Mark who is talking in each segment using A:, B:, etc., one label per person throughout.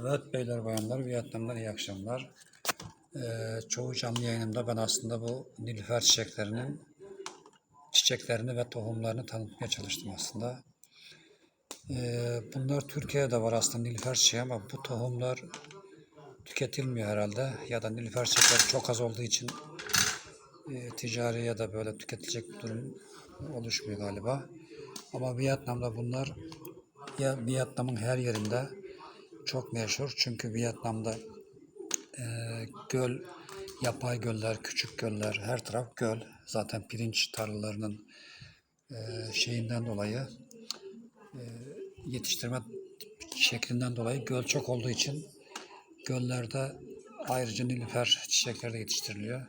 A: Evet beyler bayanlar Vietnam'dan iyi akşamlar. Ee, çoğu canlı yayınımda ben aslında bu nilüfer çiçeklerinin çiçeklerini ve tohumlarını tanıtmaya çalıştım aslında. Ee, bunlar Türkiye'de var aslında nilüfer çiçeği ama bu tohumlar tüketilmiyor herhalde ya da nilüfer çiçekleri çok az olduğu için e, ticari ya da böyle tüketilecek bir durum oluşmuyor galiba. Ama Vietnam'da bunlar ya Vietnam'ın her yerinde çok meşhur. Çünkü Vietnam'da e, göl, yapay göller, küçük göller, her taraf göl. Zaten pirinç tarlalarının e, şeyinden dolayı e, yetiştirme şeklinden dolayı göl çok olduğu için göllerde ayrıca nilüfer çiçekleri de yetiştiriliyor.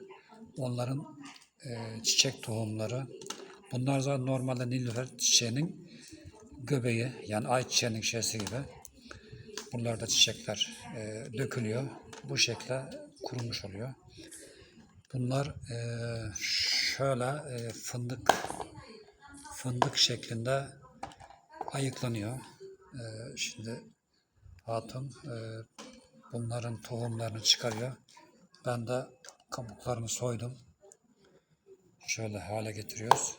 A: Onların e, çiçek tohumları bunlar zaten normalde nilüfer çiçeğinin göbeği yani ayçiçeğinin şeysi gibi. Buralarda çiçekler e, dökülüyor. Bu şekle kurumuş oluyor. Bunlar e, şöyle e, fındık fındık şeklinde ayıklanıyor. E, şimdi hatun e, bunların tohumlarını çıkarıyor. Ben de kabuklarını soydum. Şöyle hale getiriyoruz.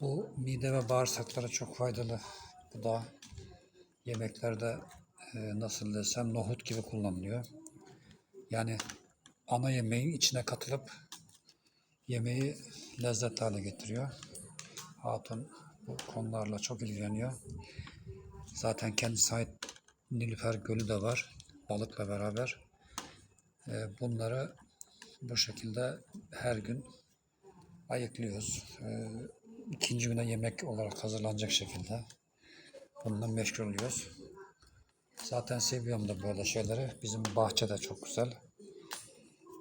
A: Bu mide ve bağırsaklara çok faydalı. Bu da yemeklerde nasıl desem nohut gibi kullanılıyor. Yani ana yemeğin içine katılıp yemeği lezzetli hale getiriyor. Hatun bu konularla çok ilgileniyor. Zaten kendisi ait Nilüfer Gölü de var balıkla beraber. E, bunları bu şekilde her gün ayıklıyoruz. E, ikinci güne yemek olarak hazırlanacak şekilde bununla meşgul oluyoruz. Zaten seviyorum da böyle şeyleri. Bizim bahçe de çok güzel.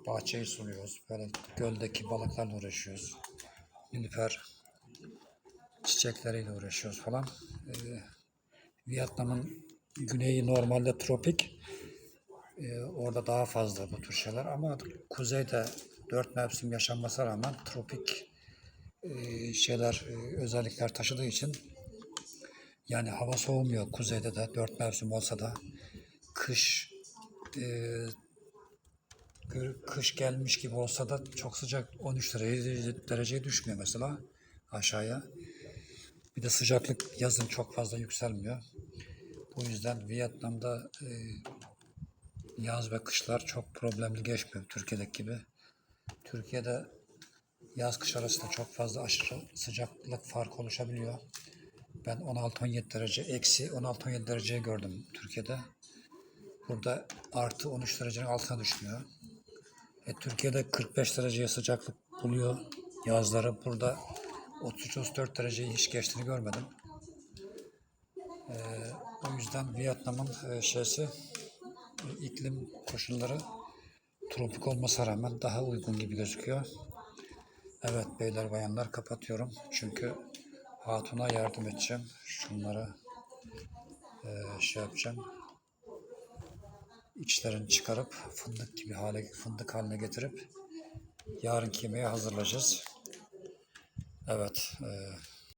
A: Bahçeyi suluyoruz. Böyle göldeki balıklarla uğraşıyoruz. Nilüfer çiçekleriyle uğraşıyoruz falan. Ee, Vietnam'ın güneyi normalde tropik. Ee, orada daha fazla bu tür şeyler ama kuzeyde dört mevsim yaşanmasına rağmen tropik e, şeyler, e, özellikler taşıdığı için yani hava soğumuyor kuzeyde de dört mevsim olsa da kış e, kış gelmiş gibi olsa da çok sıcak 13 derece, dereceye düşmüyor mesela aşağıya. Bir de sıcaklık yazın çok fazla yükselmiyor. Bu yüzden Vietnam'da e, yaz ve kışlar çok problemli geçmiyor Türkiye'deki gibi. Türkiye'de yaz kış arasında çok fazla aşırı sıcaklık farkı oluşabiliyor. Ben 16-17 derece, eksi 16-17 dereceyi gördüm Türkiye'de. Burada artı 13 derecenin altına düşmüyor. E, Türkiye'de 45 dereceye sıcaklık buluyor yazları. Burada 33-34 dereceyi hiç geçtiğini görmedim. E, o yüzden Vietnam'ın e, şeysi e, iklim koşulları tropik olmasına rağmen daha uygun gibi gözüküyor. Evet beyler bayanlar kapatıyorum. Çünkü hatuna yardım edeceğim. Şunları eee, şey yapacağım. İçlerini çıkarıp fındık gibi hale fındık haline getirip yarınki yemeğe hazırlayacağız. Evet eee,